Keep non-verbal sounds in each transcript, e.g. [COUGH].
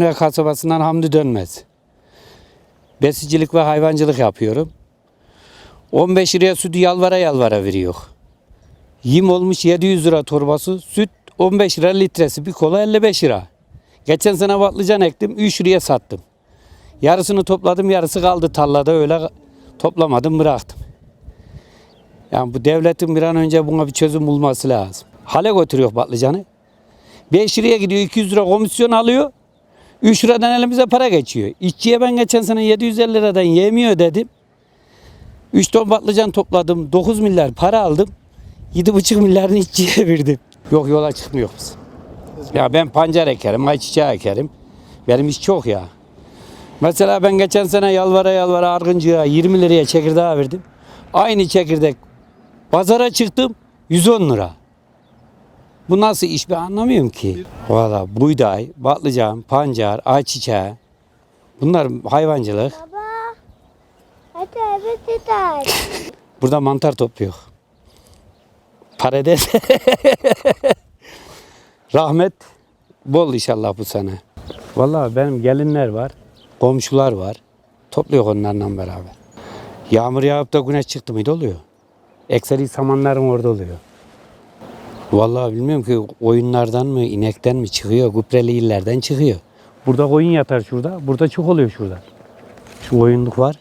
Karnıyaka kasabasından Hamdi Dönmez. Besicilik ve hayvancılık yapıyorum. 15 liraya sütü yalvara yalvara veriyor. Yim olmuş 700 lira torbası, süt 15 lira litresi, bir kola 55 lira. Geçen sene patlıcan ektim, 3 liraya sattım. Yarısını topladım, yarısı kaldı tarlada öyle toplamadım, bıraktım. Yani bu devletin bir an önce buna bir çözüm bulması lazım. Hale götürüyor patlıcanı. 5 liraya gidiyor 200 lira komisyon alıyor. 3 liradan elimize para geçiyor. İşçiye ben geçen sene 750 liradan yemiyor dedim. 3 ton patlıcan topladım. 9 milyar para aldım. 7,5 milyarını işçiye verdim. Yok yola çıkmıyoruz. Ya ben pancar ekerim, ayçiçeği ekerim. Benim iş çok ya. Mesela ben geçen sene yalvara yalvara argıncıya 20 liraya çekirdeği verdim. Aynı çekirdek pazara çıktım 110 lira. Bu nasıl iş ben anlamıyorum ki. Valla buğday, patlıcan, pancar, ayçiçeği. Bunlar hayvancılık. Baba. Hadi eve gidelim. Burada mantar topluyor. Patates. [LAUGHS] Rahmet bol inşallah bu sene. Vallahi benim gelinler var, komşular var. Topluyor onlarla beraber. Yağmur yağıp da güneş çıktı mıydı oluyor. Ekseri samanlarım orada oluyor. Vallahi bilmiyorum ki oyunlardan mı, inekten mi çıkıyor, gübreli illerden çıkıyor. Burada koyun yatar şurada, burada çok oluyor şurada. Şu koyunluk var.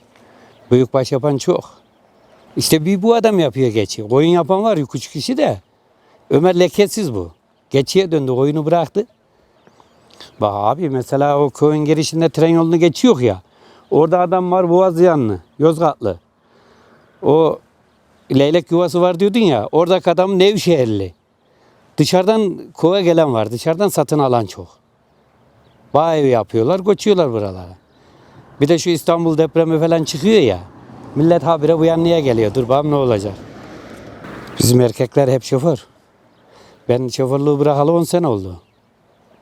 Büyükbaş yapan çok. İşte bir bu adam yapıyor geçi. Koyun yapan var üç kişi de. Ömer leketsiz bu. Geçiye döndü oyunu bıraktı. Bak abi mesela o köyün girişinde tren yolunu geçiyor ya. Orada adam var Boğazyanlı, Yozgatlı. O leylek yuvası var diyordun ya. Oradaki adam Nevşehirli. Dışarıdan kova gelen var. Dışarıdan satın alan çok. Bağ evi yapıyorlar, göçüyorlar buralara. Bir de şu İstanbul depremi falan çıkıyor ya. Millet habire bu yanlıya geliyor. Dur bakalım ne olacak. Bizim erkekler hep şoför. Ben şoförlüğü bırakalı 10 sene oldu.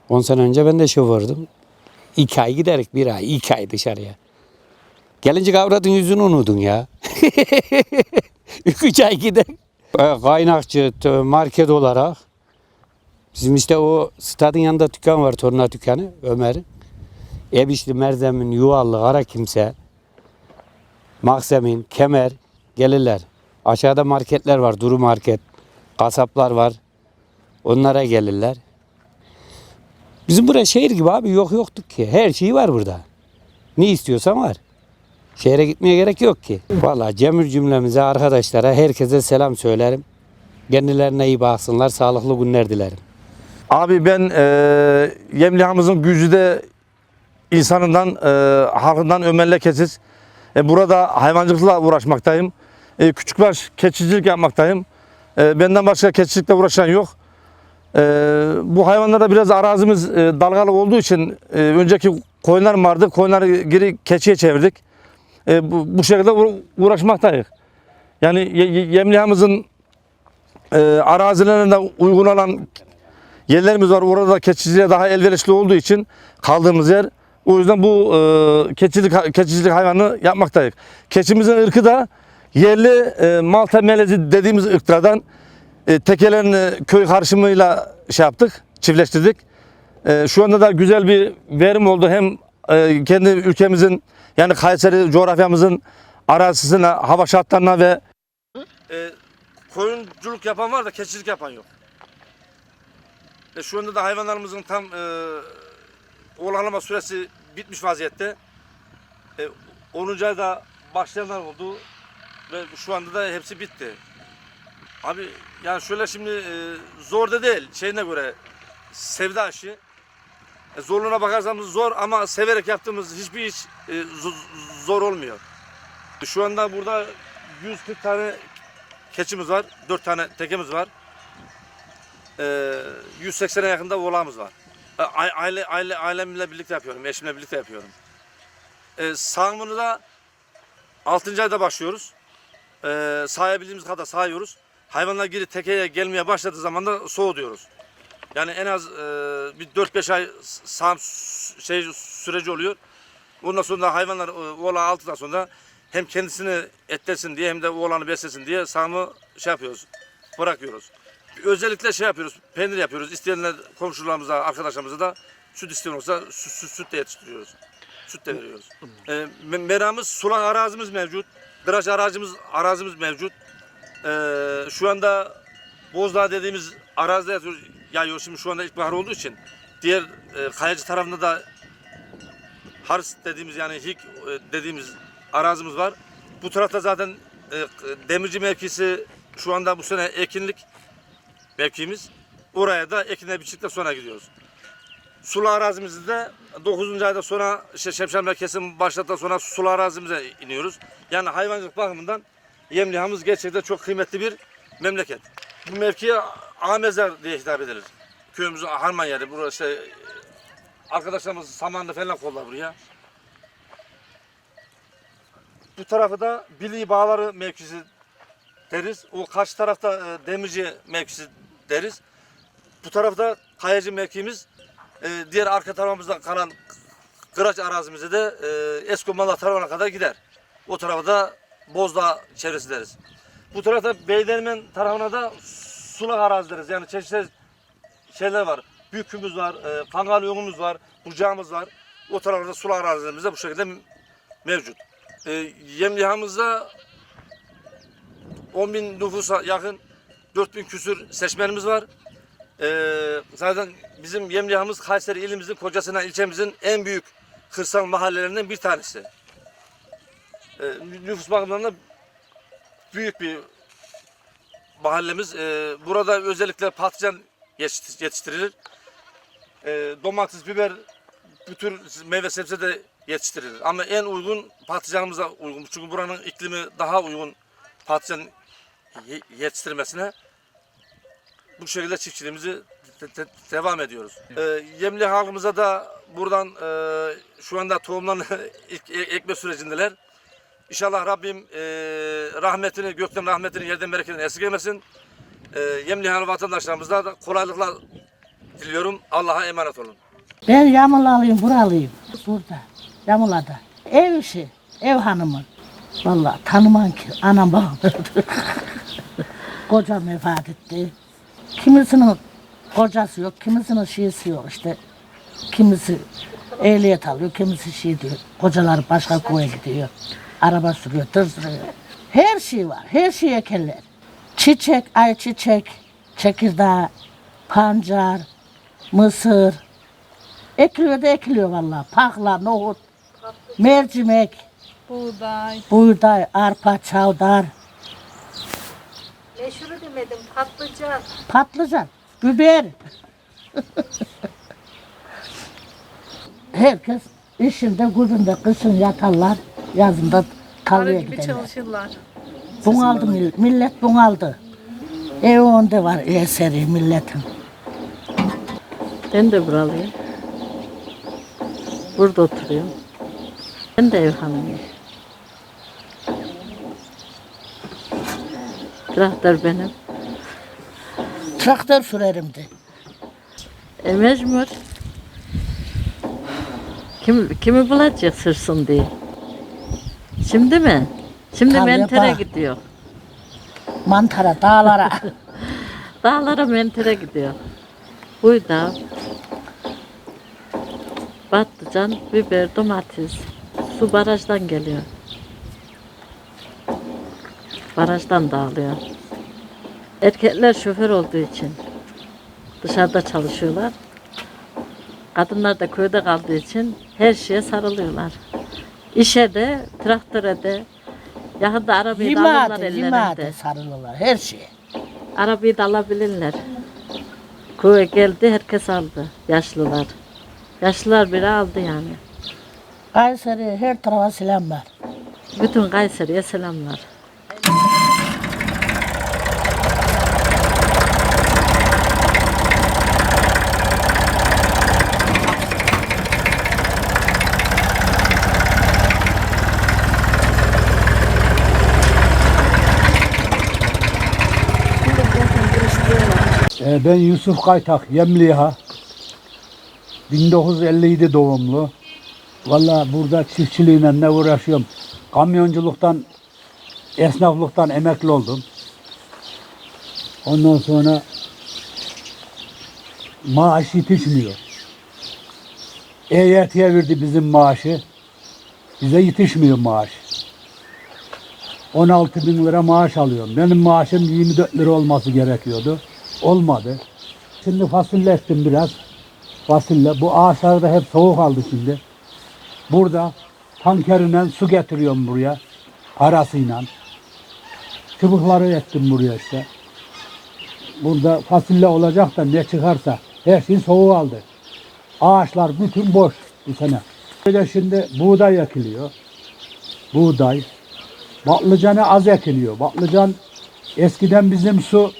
10 sene önce ben de şofördüm. 2 ay giderik bir ay, 2 ay dışarıya. Gelince kavradın yüzünü unutun ya. [LAUGHS] 3 ay giderik. E, Kaynakçı, market olarak. Bizim işte o stadın yanında dükkan var, torna dükkanı Ömer'in. Ebişli, Merzemin, Yuvallı, Kara Kimse, Maksemin, Kemer gelirler. Aşağıda marketler var, Duru Market, kasaplar var. Onlara gelirler. Bizim burası şehir gibi abi yok yoktuk ki. Her şey var burada. Ne istiyorsan var. Şehre gitmeye gerek yok ki. Vallahi cemür cümlemize, arkadaşlara, herkese selam söylerim. Kendilerine iyi baksınlar, sağlıklı günler dilerim. Abi ben e, Yemlihamızın gücüde insanından, e, halkından Ömer Lekesiz. E, burada hayvancılıkla uğraşmaktayım. E, küçükbaş keçicilik yapmaktayım. E, benden başka keçicilikle uğraşan yok. E, bu hayvanlarda biraz arazimiz e, dalgalı olduğu için e, önceki koyunlarım vardı. Koyunları geri keçiye çevirdik. E, bu, bu şekilde uğra- uğraşmaktayız. Yani Ye- Ye- Yemlihamızın e, arazilerine uygun olan yerlerimiz var. Orada keçiciliğe daha elverişli olduğu için kaldığımız yer. O yüzden bu e, keçicilik, keçicilik hayvanı yapmaktayız. Keçimizin ırkı da yerli e, Malta melezi dediğimiz ırklardan e, tekelerin köy karışımıyla şey yaptık, çiftleştirdik. E, şu anda da güzel bir verim oldu. Hem e, kendi ülkemizin yani Kayseri coğrafyamızın arazisine, hava şartlarına ve e, koyunculuk yapan var da keçicilik yapan yok. E, şu anda da hayvanlarımızın tam e, oğlanlama süresi bitmiş vaziyette. E, 10. ayda başlayanlar oldu ve şu anda da hepsi bitti. Abi yani şöyle şimdi e, zor da değil şeyine göre sevda işi. E, zorluğuna bakarsanız zor ama severek yaptığımız hiçbir iş e, zo- zor olmuyor. Şu anda burada 140 tane keçimiz var, 4 tane tekemiz var. Ee, 180'e yakında oğlağımız var. Ee, Aile, aile, ailemle birlikte yapıyorum, eşimle birlikte yapıyorum. Ee, sağımını da 6. ayda başlıyoruz. Ee, sayabildiğimiz kadar sayıyoruz. Hayvanlar geri tekeye gelmeye başladığı zaman da soğutuyoruz. Yani en az e, bir 4-5 ay sağım şey süreci oluyor. Ondan sonra hayvanlar e, oğlağı altıdan sonra hem kendisini etlesin diye hem de oğlanı beslesin diye sağımı şey yapıyoruz, bırakıyoruz. Özellikle şey yapıyoruz, peynir yapıyoruz. İsteyenler komşularımıza, arkadaşlarımıza da Süt isteyen olsa süt, süt, süt de yetiştiriyoruz. Süt de veriyoruz. Me- meramız, sulak arazimiz mevcut. Dıraç arazimiz, arazimiz mevcut. Ee, şu anda Bozdağ dediğimiz arazide yatıyoruz. yayıyoruz. Şimdi şu anda ilkbahar olduğu için. Diğer e, kayacı tarafında da Hars dediğimiz yani Hik e, dediğimiz arazimiz var. Bu tarafta zaten e, demirci mevkisi şu anda bu sene ekinlik mevkimiz. Oraya da ekine biçtikten sonra gidiyoruz. Sulu arazimizde de 9. ayda sonra işte Şemşen Merkezi'nin başladıktan sonra sulu arazimize iniyoruz. Yani hayvancılık bakımından Yemlihamız gerçekten çok kıymetli bir memleket. Bu mevkiye Amezer diye hitap edilir. Köyümüzün harman yeri. Burası işte arkadaşlarımız samanlı falan kollar buraya. Bu tarafı da Bili Bağları mevkisi deriz. O karşı tarafta e, Demirci mevkisi deriz. Bu tarafta Kayacı mevkimiz. E, diğer arka tarafımızda kalan Kıraç arazimize de e, Eskomala tarafına kadar gider. O tarafa da Bozdağ çevresi deriz. Bu tarafta Beylermen tarafına da sulak arazi deriz. Yani çeşitli şeyler var. Bükümüz var, e, kangal yolumuz var, bucağımız var. O tarafta sulak arazilerimiz de bu şekilde mevcut. E, Yemlihamızda 10 bin nüfusa yakın 4 bin küsür seçmenimiz var. E, zaten bizim Yemlihamız Kayseri ilimizin, Kocasinan ilçemizin en büyük kırsal mahallelerinden bir tanesi. E, nüfus bakımından da büyük bir mahallemiz. E, burada özellikle patlıcan yetiştir- yetiştirilir. E, domates, biber, bu tür meyve sebze de yetiştirilir. Ama en uygun patlıcanımıza uygun. Çünkü buranın iklimi daha uygun patlıcan ye- yetiştirmesine. Bu şekilde çiftçiliğimizi te- te- devam ediyoruz. E, yemli halkımıza da buradan e, şu anda tohumdan [LAUGHS] ilk e- ekme sürecindeler. İnşallah Rabbim e, rahmetini, gökten rahmetini, yerden bereketini esirgemesin. E, Yemlihan vatandaşlarımıza da kolaylıklar diliyorum. Allah'a emanet olun. Ben Yamılalıyım, buralıyım. Burada, Yamıla'da. Ev işi, ev hanımı. Vallahi tanımam ki, anam babam öldü. [LAUGHS] Kocam vefat etti. Kimisinin kocası yok, kimisinin şeysi yok işte. Kimisi ehliyet alıyor, kimisi şey diyor. Kocalar başka koya gidiyor. Araba sürüyor, tır sürüyor. Her şey var, her şey ekerler. Çiçek, ayçiçek, çekirdeği, pancar, mısır, Ekiliyor da ekiliyor vallahi. Pakla, nohut, mercimek, Buğday. buğday, arpa, çavdar, Meşhuru demedim patlıcan. patlıcan, biber. Herkes işinde, gücünde, kışın yatarlar, yazında tarlaya gibi giderler. çalışırlar. Bunaldı millet, millet bunaldı. Ev onda var eseri milletin. Ben de buralıyım. Burada oturuyorum. Ben de ev hanımıyım. Traktör benim. Traktör sürerimdi. E mecbur. Kim, kimi bulacak sırsın diye. Şimdi mi? Şimdi Tarlaya mentere bak. gidiyor. Mantara, dağlara. [LAUGHS] [LAUGHS] Dağlara mentere gidiyor. Buyda. Patlıcan, biber, domates. Su barajdan geliyor. Barajdan dağılıyor. Erkekler şoför olduğu için dışarıda çalışıyorlar. Kadınlar da köyde kaldığı için her şeye sarılıyorlar. İşe de, traktöre de, yakında arabayı da alırlar ellerinde. sarılırlar her şeye. Arabayı da alabilirler. Köye geldi, herkes aldı. Yaşlılar. Yaşlılar biri aldı yani. Kayseri her tarafa selam var. Bütün Kayseri'ye selamlar. Ee, Ben Yusuf Kaytak, Yemliha. 1957 doğumlu. Vallahi burada çiftçiliğine ne uğraşıyorum. Kamyonculuktan, esnaflıktan emekli oldum. Ondan sonra maaş yetişmiyor. EYT'ye verdi bizim maaşı. Bize yetişmiyor maaş. 16 bin lira maaş alıyorum. Benim maaşım 24 lira olması gerekiyordu. Olmadı. Şimdi fasulye ektim biraz. Fasulye. Bu ağaçlarda hep soğuk aldı şimdi. Burada tankeriyle su getiriyorum buraya. Parasıyla. Çubukları ektim buraya işte. Burada fasulye olacak da ne çıkarsa her şey soğuk aldı. Ağaçlar bütün boş bu sene. Böyle şimdi buğday ekiliyor. Buğday. Patlıcanı az ekiliyor. Patlıcan eskiden bizim su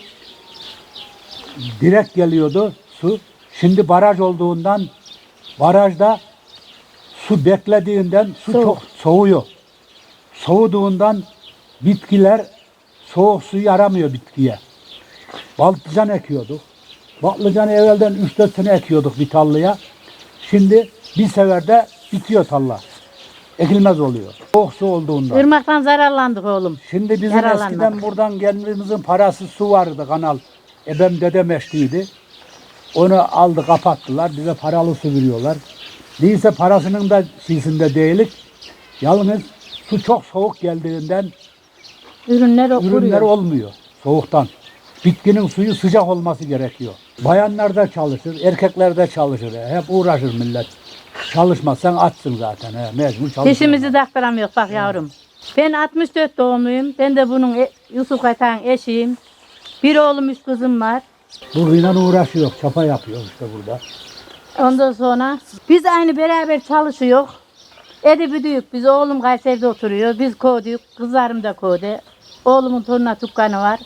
direkt geliyordu su. Şimdi baraj olduğundan barajda su beklediğinden su çok soğuyor. Soğuduğundan bitkiler soğuk su yaramıyor bitkiye. Patlıcan ekiyorduk. Patlıcanı evvelden 3-4 sene ekiyorduk bir tarlaya. Şimdi bir seferde bitiyor tarla. Ekilmez oluyor. Soğuk su olduğundan. Irmaktan zararlandık oğlum. Şimdi bizim eskiden buradan kendimizin parası su vardı kanal. Ebem dedem eşliydi. Onu aldı kapattılar. Bize paralı su veriyorlar. Neyse parasının da şeysinde değilik. Yalnız su çok soğuk geldiğinden Ürünler ürünler kuruyor. olmuyor soğuktan. Bitkinin suyu sıcak olması gerekiyor. Bayanlar da çalışır, erkekler de çalışır. Hep uğraşır millet. Çalışmazsan açsın zaten. He, mecbur çalışacaksın. Dişimizi taktıramıyor bak yavrum. Ben 64 doğumluyum. Ben de bunun e- Yusuf Kaytan eşiyim. Bir oğlum, üç kızım var. Buruyla uğraşıyor, çapa yapıyor işte burada. Ondan sonra biz aynı beraber çalışıyor. Edibi büyük. Biz oğlum Kayseri'de oturuyor. Biz kovduk. Kızlarım da kovdu. Oğlumun toruna tukkanı var.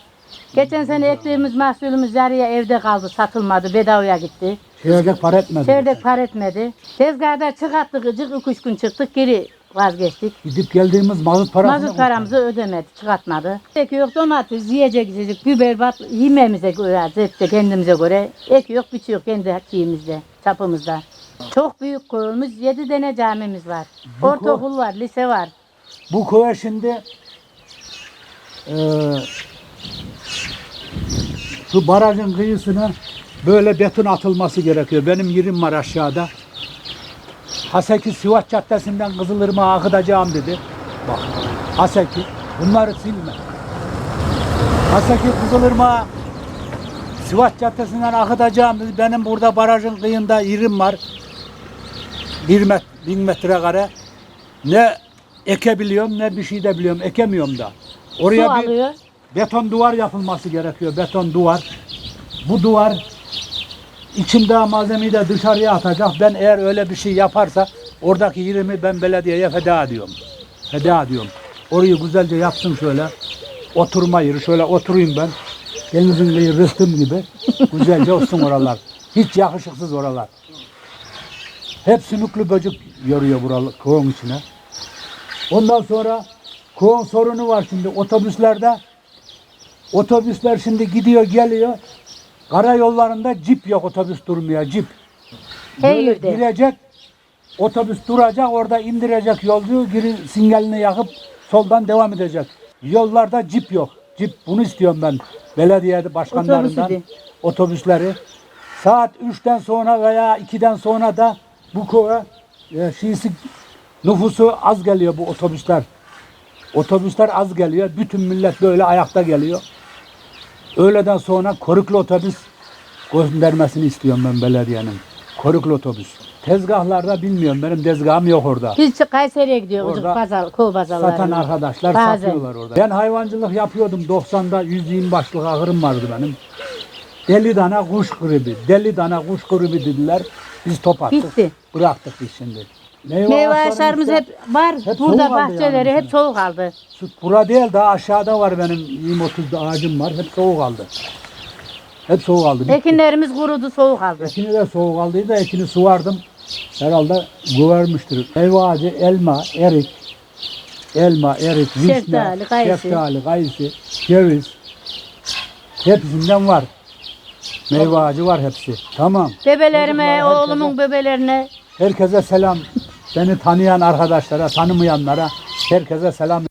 Geçen sene ektiğimiz mahsulümüz yarıya evde kaldı. Satılmadı. Bedavaya gitti. Çeyrek para etmedi. Çeyrek par etmedi. Tezgahda çıkarttık. Cık üç gün çıktık. Geri vazgeçtik. Gidip geldiğimiz mazot parasını Mazot paramızı ödemedi, çıkartmadı. Ekiyor domates, yiyecek içecek, biber, bat, yememize göre, zette kendimize göre. Ekiyor, biçiyor kendi şeyimizde, çapımızda. Çok büyük koyumuz, yedi tane camimiz var. Ortaokul var, lise var. Bu köye şimdi eee şu barajın kıyısına böyle beton atılması gerekiyor. Benim yerim var aşağıda. Haseki Sivas Caddesi'nden Kızılırmak'a akıtacağım dedi. Bak Haseki bunları silme. Haseki Kızılırmak'a Sivas Caddesi'nden akıtacağım dedi. Benim burada barajın kıyında yerim var. Bir met, bin metrekare. Ne ekebiliyorum ne bir şey de biliyorum. Ekemiyorum da. Oraya Su bir alıyor. beton duvar yapılması gerekiyor. Beton duvar. Bu duvar içinde malzemeyi de dışarıya atacak. Ben eğer öyle bir şey yaparsa oradaki yerimi ben belediyeye feda ediyorum. Feda ediyorum. Orayı güzelce yapsın şöyle. Oturma yeri. Şöyle oturayım ben. Denizin kıyı rıhtım gibi. Güzelce olsun oralar. Hiç yakışıksız oralar. Hep sümüklü böcek yoruyor buralı kovun içine. Ondan sonra kovun sorunu var şimdi otobüslerde. Otobüsler şimdi gidiyor geliyor. Karayollarında cip yok otobüs durmuyor cip. Böyle girecek otobüs duracak orada indirecek yolcuyu geri sinyalini yakıp soldan devam edecek. Yollarda cip yok. Cip bunu istiyorum ben belediye başkanlarından Otobüsü de. otobüsleri. Saat 3'ten sonra veya 2'den sonra da bu köye e, şiisi nüfusu az geliyor bu otobüsler. Otobüsler az geliyor. Bütün millet böyle ayakta geliyor. Öğleden sonra koruklu otobüs göndermesini istiyorum ben belediyenin. Koruklu otobüs. Tezgahlarda bilmiyorum. Benim tezgahım yok orada. Biz Kayseri'ye gidiyoruz, Orada pazar, kol pazarlarına. Satan arkadaşlar Bazen. satıyorlar orada. Ben hayvancılık yapıyordum. 90'da 120 başlık ahırım vardı benim. Deli dana kuş gribi. Deli dana kuş gribi dediler. Biz top attık. Bitti. Bıraktık biz şimdi. Meyve, Meyve ağaçlarımız da- hep var. hep Burada bahçeleri yani. hep soğuk aldı. Şu bura değil daha aşağıda var benim 20-30 ağacım var. Hep soğuk aldı. Hep soğuk aldı. Bitti. Ekinlerimiz kurudu, soğuk aldı. Ekini de soğuk aldıydı. Ekini suvardım. Herhalde güvermiştir. Meyve ağacı, elma, erik, elma, erik, vişne, Şeftali, kayısı. şeftali, kayısı, ceviz. Hepsinden var. Meyve ağacı var hepsi. Tamam. Bebelerime, oğlumun bebelerine Herkese selam. Beni tanıyan arkadaşlara, tanımayanlara herkese selam.